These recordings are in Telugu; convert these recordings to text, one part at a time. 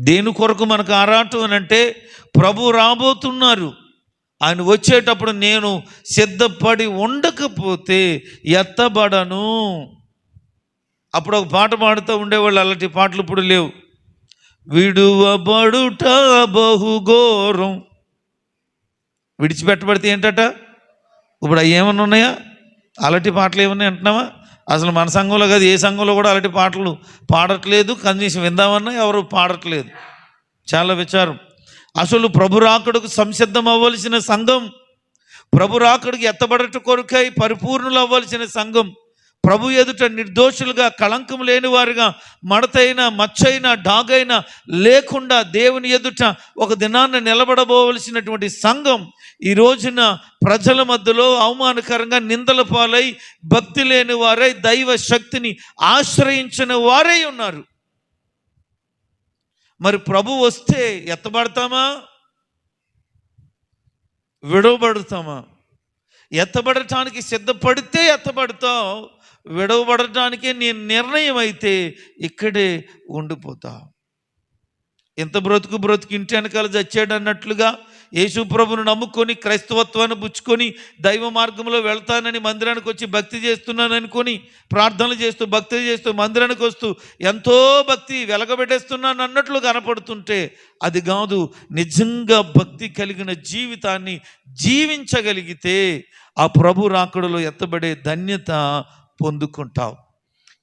దేని కొరకు మనకు ఆరాటం అని అంటే ప్రభు రాబోతున్నారు. ఆయన వచ్చేటప్పుడు నేను సిద్ధపడి ఉండకపోతే ఎత్తబడను. అప్పుడు ఒక పాట పాడుతూ ఉండేవాళ్ళు అలాంటి పాటలు ఇప్పుడు లేవు. విడువబడుట బహుఘోరం. విడిచిపెట్టబడితే ఏంటట? ఇప్పుడు అవి ఏమన్నా ఉన్నాయా? అలాంటి పాటలు ఏమన్నా అంటున్నావా అసలు మన సంఘంలో కాదు ఏ సంఘంలో కూడా అలాంటి పాటలు పాడట్లేదు. కనీసం విందామన్నా ఎవరు పాడట్లేదు. చాలా విచారం. అసలు ప్రభు సంసిద్ధం అవ్వాల్సిన సంఘం ప్రభురాకుడికి ఎత్తబడట కొరకై పరిపూర్ణులు అవ్వాల్సిన సంఘం ప్రభు ఎదుట నిర్దోషులుగా కళంకం లేనివారుగా మడతైన మచ్చైన డాగైన లేకుండా దేవుని ఎదుట ఒక దినాన్ని నిలబడబోవలసినటువంటి సంఘం ఈ రోజున ప్రజల మధ్యలో అవమానకరంగా నిందల పాలై భక్తి లేని వారై దైవ శక్తిని ఆశ్రయించిన వారై ఉన్నారు. మరి ప్రభు వస్తే ఎత్తబడతామా? విడవబడతామా? ఎత్తబడటానికి సిద్ధపడితే ఎత్తబడతావు విడవబడటానికి నీ నిర్ణయం అయితే ఇక్కడే ఉండిపోతావు. ఎంత బ్రతుకు బ్రతుకు ఇంటి వెనకాల చచ్చాడు అన్నట్లుగా యేసు ప్రభును నమ్ముకొని క్రైస్తవత్వాన్ని పుచ్చుకొని దైవ మార్గంలో వెళ్తానని మందిరానికి వచ్చి భక్తి చేస్తున్నాను అనుకొని ప్రార్థనలు చేస్తూ భక్తి చేస్తూ మందిరానికి వస్తూ ఎంతో భక్తి వెలగబెట్టేస్తున్నాను అన్నట్లు కనపడుతుంటే అది కాదు నిజంగా భక్తి కలిగిన జీవితాన్ని జీవించగలిగితే ఆ ప్రభు రాకడలో ఎత్తబడే ధన్యత పొందుకుంటావు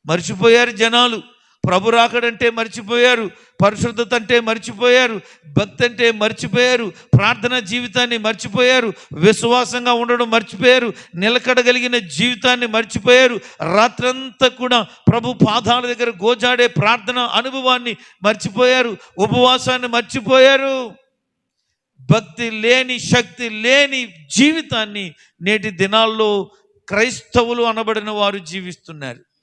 మర్చిపోయారు జనాలు. ప్రభు రాకడంటే మర్చిపోయారు పరిశుద్ధత అంటే మర్చిపోయారు భక్తి అంటే మర్చిపోయారు ప్రార్థన జీవితాన్ని మర్చిపోయారు విశ్వాసంగా ఉండడం మర్చిపోయారు నిలకడగలిగిన జీవితాన్ని మర్చిపోయారు రాత్రంతా కూడా ప్రభు పాదాల దగ్గర గోజాడే ప్రార్థన అనుభవాన్ని మర్చిపోయారు ఉపవాసాన్ని మర్చిపోయారు. భక్తి లేని శక్తి లేని జీవితాన్ని నేటి దినాల్లో క్రైస్తవులు అనబడిన వారు జీవిస్తున్నారు.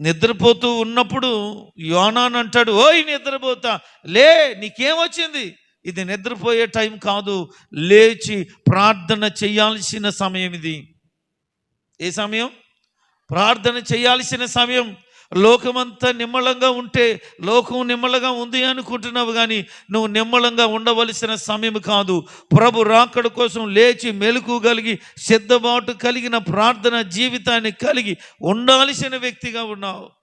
నిద్రపోతూ ఉన్నప్పుడు యోనాన్ అంటాడు ఓయ్ నిద్రపోతా. లే నీకేమొచ్చింది? ఇది నిద్రపోయే టైం కాదు. లేచి ప్రార్థన చేయాల్సిన సమయం ఇది. ఏ సమయం? ప్రార్థన చేయాల్సిన సమయం. లోకమంతా నిమ్మలంగా ఉంటే లోకం నిమ్మలంగా ఉంది అనుకుంటున్నావు కానీ నువ్వు నిమ్మలంగా ఉండవలసిన సమయం కాదు. ప్రభు రాకడ కోసం లేచి మెలకు కలిగి సిద్ధబాటు కలిగిన ప్రార్థన జీవితాన్ని కలిగి ఉండాల్సిన వ్యక్తిగా ఉన్నావు.